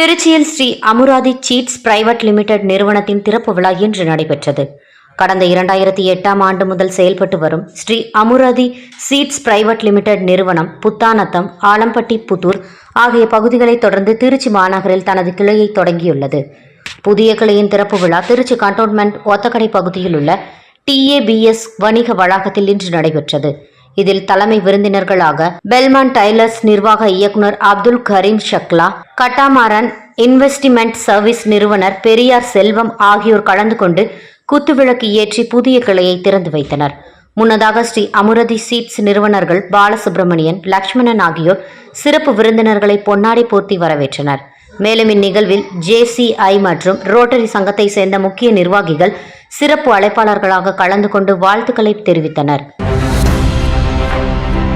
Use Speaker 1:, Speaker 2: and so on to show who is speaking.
Speaker 1: திருச்சியில் Sri Amuradhi seeds private limited நிறுவனத்தின் திறப்பு விழா இன்று நடைபெற்றது. கடந்த இரண்டாயிரத்தி எட்டாம் ஆண்டு முதல் செயல்பட்டு வரும் Sri Amuradhi seeds private limited நிறுவனம் புத்தானத்தம் ஆலம்பட்டி புத்தூர் ஆகிய பகுதிகளை தொடர்ந்து திருச்சி மாநகரில் தனது கிளையை தொடங்கியுள்ளது. புதிய கிளையின் திறப்பு விழா திருச்சி கண்டோன்மெண்ட் ஒத்தக்கடை பகுதியில் உள்ள டிஏபிஎஸ் வணிக வளாகத்தில் இன்று நடைபெற்றது. இதில் தலைமை விருந்தினர்களாக பெல்மான் டைலர்ஸ் நிர்வாக இயக்குனர் அப்துல் கரீம் ஷக்லா கட்டாமாரன் இன்வெஸ்டிமெண்ட் சர்வீஸ் நிறுவனர் பெரியார் செல்வம் ஆகியோர் கலந்து கொண்டு குத்துவிளக்கு ஏற்றி புதிய கிளையை திறந்து வைத்தனர். முன்னதாக ஸ்ரீ அமுரதி சீட்ஸ் நிறுவனர்கள் பாலசுப்ரமணியன் லக்ஷ்மணன் ஆகியோர் சிறப்பு விருந்தினர்களை பொன்னாடி போர்த்தி வரவேற்றனர். மேலும் இந்நிகழ்வில் ஜேசிஐ மற்றும் ரோட்டரி சங்கத்தை சேர்ந்த முக்கிய நிர்வாகிகள் சிறப்பு அழைப்பாளர்களாக கலந்து கொண்டு வாழ்த்துக்களை தெரிவித்தனர். Thank you.